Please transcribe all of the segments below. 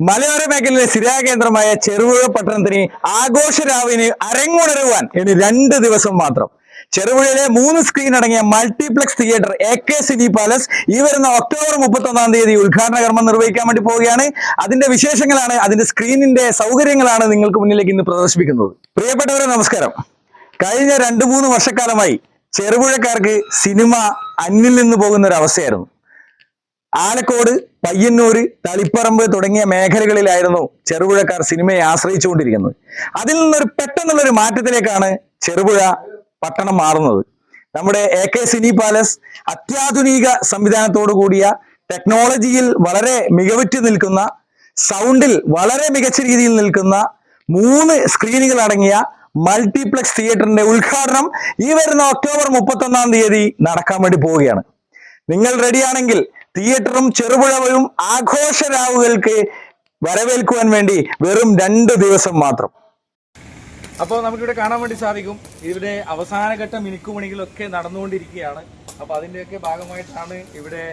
മലയോര മേഖലയിലെ സ്ഥിരാ കേന്ദ്രമായ ചെറുപുഴ പട്ടണത്തിന് ആഘോഷരാവിന് അരങ്ങുണരുവാൻ ഇനി രണ്ട് ദിവസം മാത്രം. ചെറുപുഴയിലെ മൂന്ന് സ്ക്രീൻ അടങ്ങിയ multiplex theatre A K cine palace ഈ വരുന്ന ഒക്ടോബർ മുപ്പത്തി ഒന്നാം തീയതി ഉദ്ഘാടന കർമ്മം നിർവഹിക്കാൻ വേണ്ടി പോവുകയാണ്. അതിന്റെ വിശേഷങ്ങളാണ് അതിന്റെ സ്ക്രീനിന്റെ സൗകര്യങ്ങളാണ് നിങ്ങൾക്ക് മുന്നിലേക്ക് ഇന്ന് പ്രദർശിപ്പിക്കുന്നത്. പ്രിയപ്പെട്ടവരെ നമസ്കാരം. കഴിഞ്ഞ രണ്ടു മൂന്ന് വർഷക്കാലമായി ചെറുപുഴക്കാർക്ക് സിനിമ അന്നിൽ നിന്ന് പോകുന്ന ഒരു അവസ്ഥയായിരുന്നു. ആലക്കോട് പയ്യന്നൂർ തളിപ്പറമ്പ് തുടങ്ങിയ മേഖലകളിലായിരുന്നു ചെറുപുഴക്കാർ സിനിമയെ ആശ്രയിച്ചുകൊണ്ടിരിക്കുന്നത്. അതിൽ നിന്നൊരു പെട്ടെന്നുള്ളൊരു മാറ്റത്തിലേക്കാണ് ചെറുപുഴ പട്ടണം മാറുന്നത്. നമ്മുടെ എ കെ സിനി പാലസ് അത്യാധുനിക സംവിധാനത്തോടു കൂടിയ ടെക്നോളജിയിൽ വളരെ മികവുറ്റ് നിൽക്കുന്ന സൗണ്ടിൽ വളരെ മികച്ച രീതിയിൽ നിൽക്കുന്ന മൂന്ന് സ്ക്രീനുകൾ അടങ്ങിയ മൾട്ടിപ്ലക്സ് തിയേറ്ററിന്റെ ഉദ്ഘാടനം ഈ വരുന്ന ഒക്ടോബർ മുപ്പത്തൊന്നാം തീയതി നടക്കാൻ വേണ്ടി പോവുകയാണ്. നിങ്ങൾ റെഡിയാണെങ്കിൽ തിയേറ്ററും ചെറുപുഴവും ആഘോഷരാവുകൾക്ക് വരവേൽക്കുവാൻ വേണ്ടി വെറും രണ്ട് ദിവസം മാത്രം. അപ്പോൾ നമുക്കിവിടെ കാണാൻ വേണ്ടി സാധിക്കും. ഇവിടെ അവസാനഘട്ട മിനുക്കുമണികളൊക്കെ നടന്നുകൊണ്ടിരിക്കുകയാണ്. അപ്പോൾ അതിന്റെയൊക്കെ ഭാഗമായിട്ടാണ് ഇവിടെ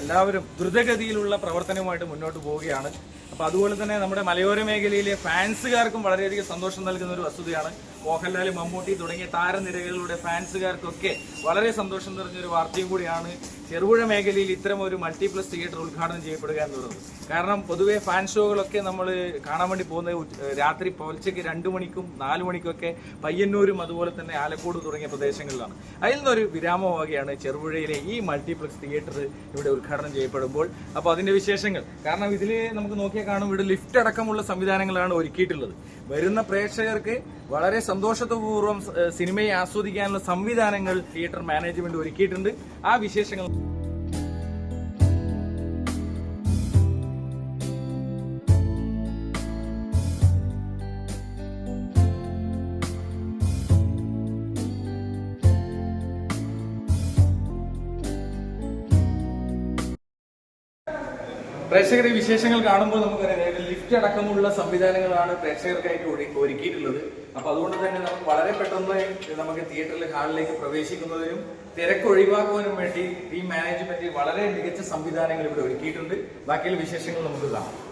എല്ലാവരും ദ്രുതഗതിയിലുള്ള പ്രവർത്തനവുമായിട്ട് മുന്നോട്ട് പോവുകയാണ്. അപ്പോൾ അതുപോലെ തന്നെ നമ്മുടെ മലയോര മേഖലയിലെ ഫാൻസുകാർക്കും വളരെയധികം സന്തോഷം നൽകുന്ന ഒരു വസ്തുതയാണ് മോഹൻലാൽ മമ്മൂട്ടി തുടങ്ങിയ താരനിരകളിലൂടെ ഫാൻസുകാർക്കൊക്കെ വളരെ സന്തോഷം നിറഞ്ഞൊരു വാർത്തയും കൂടിയാണ് ചെറുപുഴ മേഖലയിൽ ഇത്തരം ഒരു മൾട്ടിപ്ലസ് തിയേറ്റർ ഉദ്ഘാടനം ചെയ്യപ്പെടുക എന്നുള്ളത്. കാരണം പൊതുവേ ഫാൻ ഷോകളൊക്കെ നമ്മൾ കാണാൻ വേണ്ടി പോകുന്നത് രാത്രി പുലർച്ചയ്ക്ക് രണ്ട് മണിക്കും നാല് മണിക്കൊക്കെ പയ്യന്നൂരും അതുപോലെ തന്നെ ആലക്കോട് തുടങ്ങിയ പ്രദേശങ്ങളിലാണ്. അതിൽ നിന്നൊരു വിരാമമാവുകയാണ് ചെറുപുഴയിലെ ഈ മൾട്ടിപ്ലക്സ് തിയേറ്റർ ഇവിടെ ഉദ്ഘാടനം ചെയ്യപ്പെടുമ്പോൾ. അപ്പോൾ അതിന്റെ വിശേഷങ്ങൾ. കാരണം ഇതിൽ നമുക്ക് നോക്കിയാൽ കാണും ഇവിടെ ലിഫ്റ്റ് അടക്കമുള്ള സംവിധാനങ്ങളാണ് ഒരുക്കിയിട്ടുള്ളത്. വരുന്ന പ്രേക്ഷകർക്ക് വളരെ സന്തോഷപൂർവം സിനിമയെ ആസ്വദിക്കാനുള്ള സംവിധാനങ്ങൾ തിയേറ്റർ മാനേജ്മെന്റ് ഒരുക്കിയിട്ടുണ്ട്. ആ വിശേഷങ്ങൾ പ്രേക്ഷകർ വിശേഷങ്ങൾ കാണുമ്പോൾ നമുക്കറിയാം ലിഫ്റ്റ് അടക്കമുള്ള സംവിധാനങ്ങളാണ് പ്രേക്ഷകർക്കായിട്ട് ഒരുക്കിയിട്ടുള്ളത്. അപ്പൊ അതുകൊണ്ട് തന്നെ നമുക്ക് വളരെ പെട്ടെന്ന് നമുക്ക് തിയേറ്ററിലെ ഹാളിലേക്ക് പ്രവേശിക്കുന്നതിനും തിരക്ക് ഒഴിവാക്കുവാനും വേണ്ടി ഈ മാനേജ്മെന്റ് വളരെ മികച്ച സംവിധാനങ്ങൾ ഇവിടെ ഒരുക്കിയിട്ടുണ്ട്. ബാക്കിയുള്ള വിശേഷങ്ങൾ നമുക്ക് കാണാം.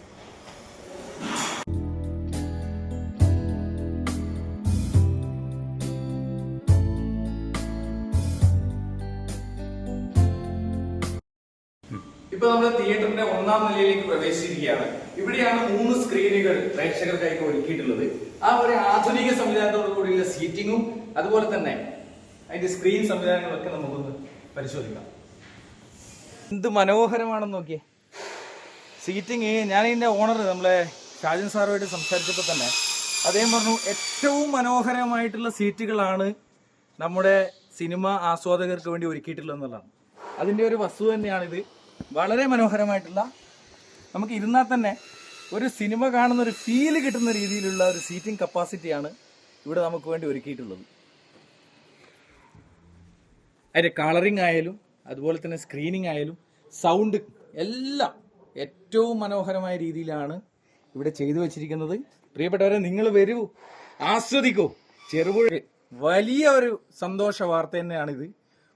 ഇപ്പൊ നമ്മൾ തിയേറ്ററിന്റെ ഒന്നാം നിലയിലേക്ക് പ്രവേശിച്ചിരിക്കുകയാണ്. ഇവിടെയാണ് മൂന്ന് സ്ക്രീനുകൾ പ്രേക്ഷകർക്കായിട്ട് ഒരുക്കിയിട്ടുള്ളത്. ആ ഒരു ആധുനിക സംവിധാനത്തോടു കൂടിയുള്ള സീറ്റിങ്ങും അതുപോലെ തന്നെ അതിന്റെ സ്ക്രീൻ സംവിധാനങ്ങളൊക്കെ നമുക്കൊന്ന് പരിശോധിക്കാം. എന്ത് മനോഹരമാണെന്ന് നോക്കിയേ. സീറ്റിംഗ് ഞാൻ ഇതിന്റെ ഓണർ നമ്മളെ ഷാജൻ സാറുമായിട്ട് സംസാരിച്ചപ്പോൾ തന്നെ അദ്ദേഹം പറഞ്ഞു ഏറ്റവും മനോഹരമായിട്ടുള്ള സീറ്റുകളാണ് നമ്മുടെ സിനിമ ആസ്വാദകർക്ക് വേണ്ടി ഒരുക്കിയിട്ടുള്ളത് എന്നുള്ളതാണ്. അതിന്റെ ഒരു വസ്തു തന്നെയാണിത്. വളരെ മനോഹരമായിട്ടുള്ള നമുക്ക് ഇരുന്നാൽ തന്നെ ഒരു സിനിമ കാണുന്ന ഒരു ഫീൽ കിട്ടുന്ന രീതിയിലുള്ള ഒരു സീറ്റിംഗ് കപ്പാസിറ്റിയാണ് ഇവിടെ നമുക്ക് വേണ്ടി ഒരുക്കിയിട്ടുള്ളത്. അതിന്റെ കളറിംഗ് ആയാലും അതുപോലെ തന്നെ സ്ക്രീനിങ് ആയാലും സൗണ്ട് എല്ലാം ഏറ്റവും മനോഹരമായ രീതിയിലാണ് ഇവിടെ ചെയ്തു വെച്ചിരിക്കുന്നത്. പ്രിയപ്പെട്ടവരെ നിങ്ങൾ വരൂ ആസ്വദിക്കൂ. ചെറുപുഴ വലിയ ഒരു സന്തോഷ വാർത്ത തന്നെയാണിത്.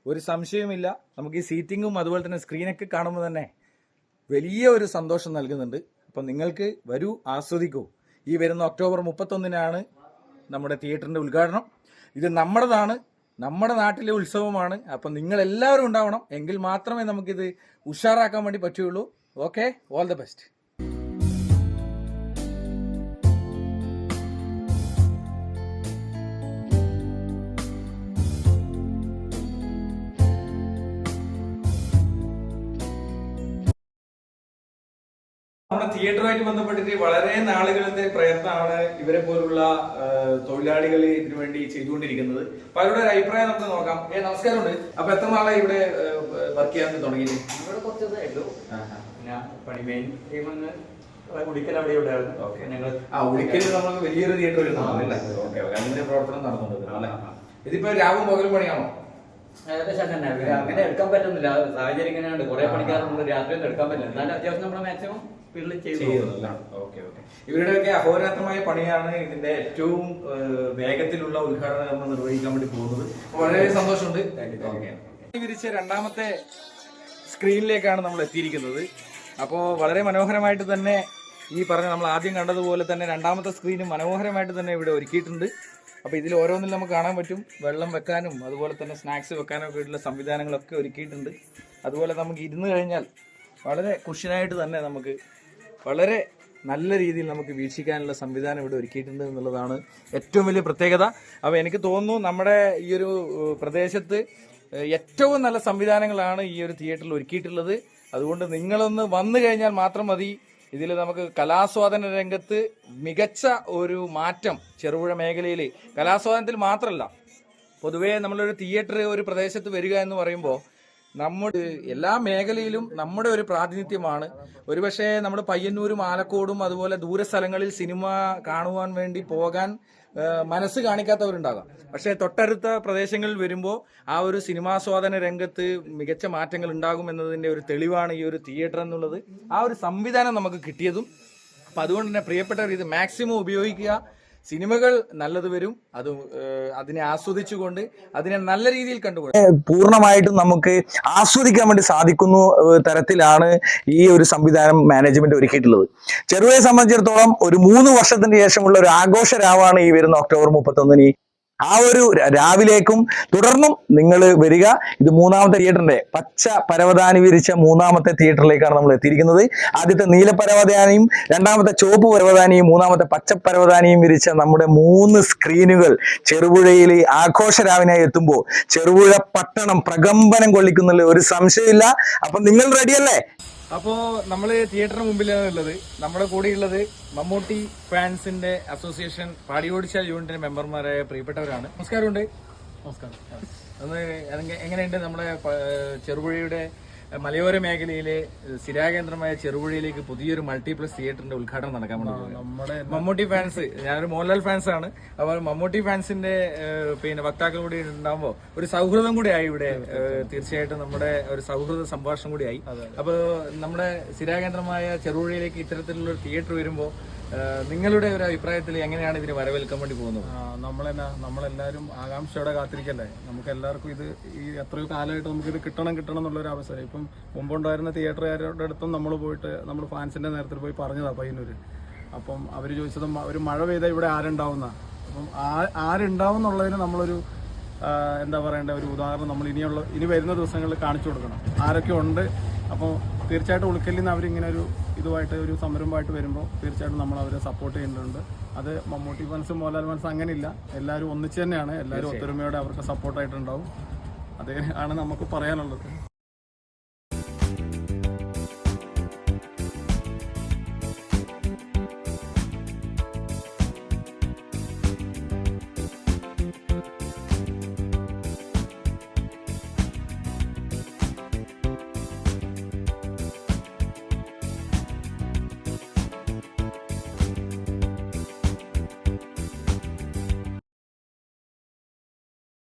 ഒരു സംശയവുമില്ല. നമുക്ക് ഈ സീറ്റിങ്ങും അതുപോലെ തന്നെ സ്ക്രീനൊക്കെ കാണുമ്പോൾ തന്നെ വലിയ ഒരു സന്തോഷം നൽകുന്നുണ്ട്. അപ്പം നിങ്ങൾക്ക് വരൂ ആസ്വദിക്കൂ. ഈ വരുന്ന ഒക്ടോബർ മുപ്പത്തൊന്നിനാണ് നമ്മുടെ തിയേറ്ററിന്റെ ഉദ്ഘാടനം. ഇത് നമ്മുടേതാണ് നമ്മുടെ നാട്ടിലെ ഉത്സവമാണ്. അപ്പം നിങ്ങൾ എല്ലാവരും ഉണ്ടാവണം. എങ്കിൽ മാത്രമേ നമുക്കിത് ഉഷാറാക്കാൻ വേണ്ടി പറ്റുകയുള്ളൂ. ഓക്കെ ഓൾ ദ ബെസ്റ്റ് നമ്മുടെ തിയേറ്ററുമായിട്ട് ബന്ധപ്പെട്ടിട്ട് വളരെ നാളുകളത്തെ പ്രയത്നമാണ് ഇവരെ പോലുള്ള തൊഴിലാളികൾ ഇതിനു വേണ്ടി ചെയ്തുകൊണ്ടിരിക്കുന്നത്. അപ്പൊ അവരുടെ ഒരു അഭിപ്രായം നമുക്ക് നോക്കാം. ഏ നമസ്കാരമുണ്ട്. അപ്പൊ എത്ര നാളായി ഇവിടെ വർക്ക് ചെയ്യാൻ തുടങ്ങി ഇവിടെ കുറച്ച് അവിടെ ഉണ്ടായിരുന്നു ആ നമ്മൾ വലിയൊരു തിയേറ്റർ വരുന്നുണ്ടല്ലേ പ്രവർത്തനം നടന്നുണ്ട് അല്ലേ? ഇതിപ്പോ രാവും പകലും പണിയാണോ? ഏകദേശം തന്നെ. അങ്ങനെ എടുക്കാൻ പറ്റുന്നില്ല. സാഹചര്യം ഇങ്ങനെയുണ്ട് കുറെ പണിക്കാറുണ്ട് രാത്രി ഒന്നും എടുക്കാൻ പറ്റില്ല. എന്നാലും അത്യാവശ്യം നമ്മൾ മാക്സിമം ഇവരുടെയൊക്കെ അഹോരാത്രമായ പണിയാണ് ഇതിന്റെ ഏറ്റവും വേഗത്തിലുള്ള ഉദ്ഘാടനം നമ്മൾ നിർവഹിക്കാൻ വേണ്ടി പോകുന്നത്. വളരെ സന്തോഷമുണ്ട്. വിരിച്ച രണ്ടാമത്തെ സ്ക്രീനിലേക്കാണ് നമ്മൾ എത്തിയിരിക്കുന്നത്. അപ്പോൾ വളരെ മനോഹരമായിട്ട് തന്നെ ഈ പറഞ്ഞ നമ്മൾ ആദ്യം കണ്ടതുപോലെ തന്നെ രണ്ടാമത്തെ സ്ക്രീനും മനോഹരമായിട്ട് തന്നെ ഇവിടെ ഒരുക്കിയിട്ടുണ്ട്. അപ്പോൾ ഇതിൽ ഓരോന്നിൽ നമുക്ക് കാണാൻ പറ്റും. വെള്ളം വെക്കാനും അതുപോലെ തന്നെ സ്നാക്സ് വെക്കാനും ഒക്കെ ആയിട്ടുള്ള സംവിധാനങ്ങളൊക്കെ ഒരുക്കിയിട്ടുണ്ട്. അതുപോലെ നമുക്ക് ഇരുന്ന് കഴിഞ്ഞാൽ വളരെ കുഷ്യനായിട്ട് തന്നെ നമുക്ക് വളരെ നല്ല രീതിയിൽ നമുക്ക് വീക്ഷിക്കാനുള്ള സംവിധാനം ഇവിടെ ഒരുക്കിയിട്ടുണ്ട് എന്നുള്ളതാണ് ഏറ്റവും വലിയ പ്രത്യേകത. അപ്പോൾ എനിക്ക് തോന്നുന്നു നമ്മുടെ ഈ ഒരു പ്രദേശത്ത് ഏറ്റവും നല്ല സംവിധാനങ്ങളാണ് ഈ ഒരു തിയേറ്ററിൽ ഒരുക്കിയിട്ടുള്ളത്. അതുകൊണ്ട് നിങ്ങളൊന്ന് വന്നു കഴിഞ്ഞാൽ മാത്രം മതി. ഇതിൽ നമുക്ക് കലാസ്വാദന രംഗത്ത് മികച്ച ഒരു മാറ്റം ചെറുപുഴ മേഖലയിൽ കലാസ്വാദനത്തിൽ മാത്രമല്ല പൊതുവേ നമ്മളൊരു തിയേറ്റർ ഒരു പ്രദേശത്ത് വരിക എന്ന് പറയുമ്പോൾ നമ്മുടെ എല്ലാ മേഖലയിലും നമ്മുടെ ഒരു പ്രാതിനിധ്യമാണ്. ഒരുപക്ഷെ നമ്മുടെ പയ്യന്നൂരും ആലക്കോടും അതുപോലെ ദൂരസ്ഥലങ്ങളിൽ സിനിമ കാണുവാൻ വേണ്ടി പോകാൻ മനസ്സ് കാണിക്കാത്തവരുണ്ടാകാം. പക്ഷേ തൊട്ടടുത്ത പ്രദേശങ്ങളിൽ വരുമ്പോൾ ആ ഒരു സിനിമാസ്വാദന രംഗത്ത് മികച്ച മാറ്റങ്ങൾ ഉണ്ടാകും എന്നതിന്റെ ഒരു തെളിവാണ് ഈ ഒരു തിയേറ്റർ എന്നുള്ളത്. ആ ഒരു സംവിധാനം നമുക്ക് കിട്ടിയതും. അപ്പം അതുകൊണ്ട് തന്നെ പ്രിയപ്പെട്ടവർ ഇത് മാക്സിമം ഉപയോഗിക്കുക. സിനിമകൾ നല്ലത് വരും. അത് അതിനെ ആസ്വദിച്ചുകൊണ്ട് അതിനെ നല്ല രീതിയിൽ കണ്ടുപോകും പൂർണമായിട്ടും നമുക്ക് ആസ്വദിക്കാൻ വേണ്ടി സാധിക്കുന്നു തരത്തിലാണ് ഈ ഒരു സംവിധാനം മാനേജ്മെന്റ് ഒരുക്കിയിട്ടുള്ളത്. ചെറുവയെ സംബന്ധിച്ചിടത്തോളം ഒരു മൂന്ന് വർഷത്തിന് ശേഷമുള്ള ഒരു ആഘോഷരാവാണ് ഈ വരുന്ന ഒക്ടോബർ മുപ്പത്തൊന്നിന് ആ ഒരു രാവിലേക്കും തുടർന്നും നിങ്ങൾ വരിക. ഇത് മൂന്നാമത്തെ തിയേറ്ററിന്റെ പച്ച പരവതാനി വിരിച്ച മൂന്നാമത്തെ തിയേറ്ററിലേക്കാണ് നമ്മൾ എത്തിയിരിക്കുന്നത്. ആദ്യത്തെ നീല പരവതാനിയും രണ്ടാമത്തെ ചുവപ്പ് പരവതാനിയും മൂന്നാമത്തെ പച്ച പരവതാനിയും വിരിച്ച നമ്മുടെ മൂന്ന് സ്ക്രീനുകൾ ചെറുപുഴയിൽ ആഘോഷരാവിനായി എത്തുമ്പോൾ ചെറുപുഴ പട്ടണം പ്രകമ്പനം കൊള്ളിക്കുന്നുള്ള ഒരു സംശയമില്ല. അപ്പൊ നിങ്ങൾ റെഡിയല്ലേ അപ്പോൾ നമ്മൾ തിയേറ്ററിന് മുമ്പിലാണ് ഉള്ളത്. നമ്മുടെ കൂടെയുള്ളത് മമ്മൂട്ടി ഫാൻസിന്റെ അസോസിയേഷൻ പാടിയോടിച്ച യൂണിറ്റിന്റെ മെമ്പർമാരായ പ്രിയപ്പെട്ടവരാണ്. നമസ്കാരമുണ്ട്. നമസ്കാരം. ഒന്ന് എങ്ങ- എങ്ങനെയുണ്ട് നമ്മുടെ ചെറുപുഴയുടെ മലയോര മേഖലയിലെ സ്ഥിരാകേന്ദ്രമായ ചെറുപുഴയിലേക്ക് പുതിയൊരു മൾട്ടിപ്ലസ് തിയേറ്ററിന്റെ ഉദ്ഘാടനം നടക്കാൻ വേണ്ടി മമ്മൂട്ടി ഫാൻസ് ഞാനൊരു മോഹൻലാൽ ഫാൻസ് ആണ് അപ്പോൾ മമ്മൂട്ടി ഫാൻസിന്റെ പിന്നെ വക്താക്കൾ കൂടി ഉണ്ടാകുമ്പോൾ ഒരു സൗഹൃദം കൂടി ആയി ഇവിടെ തീർച്ചയായിട്ടും. നമ്മുടെ ഒരു സൗഹൃദ സംഭാഷണം കൂടി ആയി. അപ്പോൾ നമ്മുടെ സ്ഥിരാകേന്ദ്രമായ ചെറുപുഴയിലേക്ക് ഇത്തരത്തിലുള്ള ഒരു തിയേറ്റർ വരുമ്പോൾ നിങ്ങളുടെ ഒരു അഭിപ്രായത്തിൽ എങ്ങനെയാണ് ഇതിന് വരവേൽക്കാൻ വേണ്ടി പോകുന്നത്? നമ്മളെന്നാ നമ്മളെല്ലാവരും ആകാംക്ഷയോടെ കാത്തിരിക്കല്ലേ? നമുക്ക് എല്ലാവർക്കും ഇത് ഈ എത്രയോ കാലമായിട്ട് നമുക്ക് ഇത് കിട്ടണം കിട്ടണം എന്നുള്ളൊരു അവസരം. ഇപ്പം മുമ്പുണ്ടായിരുന്ന തിയേറ്ററുകാരുടെ അടുത്തും നമ്മൾ പോയിട്ട് നമ്മൾ ഫാൻസിന്റെ നേരത്തിൽ പോയി പറഞ്ഞതാണ് പയ്യന്നൂര്. അപ്പം അവർ ചോദിച്ചത് ഒരു മഴ പെയ്താൽ ഇവിടെ ആരുണ്ടാവുന്ന? അപ്പം ആരുണ്ടാവും എന്നുള്ളതിന് നമ്മളൊരു എന്താ പറയേണ്ട ഒരു ഉദാഹരണം നമ്മൾ ഇനിയുള്ള ഇനി വരുന്ന ദിവസങ്ങളിൽ കാണിച്ചു കൊടുക്കണം. ആരൊക്കെ ഉണ്ട്? അപ്പോൾ തീർച്ചയായിട്ടും ഉൾക്കല്ലിൽ നിന്ന് അവരിങ്ങനെ ഒരു ഇതുമായിട്ട് ഒരു സംരംഭമായിട്ട് വരുമ്പോൾ തീർച്ചയായിട്ടും നമ്മൾ അവരെ സപ്പോർട്ട് ചെയ്യേണ്ടതുണ്ട് അത് മമ്മൂട്ടി ഫൻസ് മോഹൻലാൽ അങ്ങനെ ഇല്ല എല്ലാവരും ഒന്നിച്ച് തന്നെയാണ്. എല്ലാവരും ഒത്തൊരുമയോടെ അവർക്ക് സപ്പോർട്ടായിട്ടുണ്ടാവും അതേ ആണ് നമുക്ക് പറയാനുള്ളത്.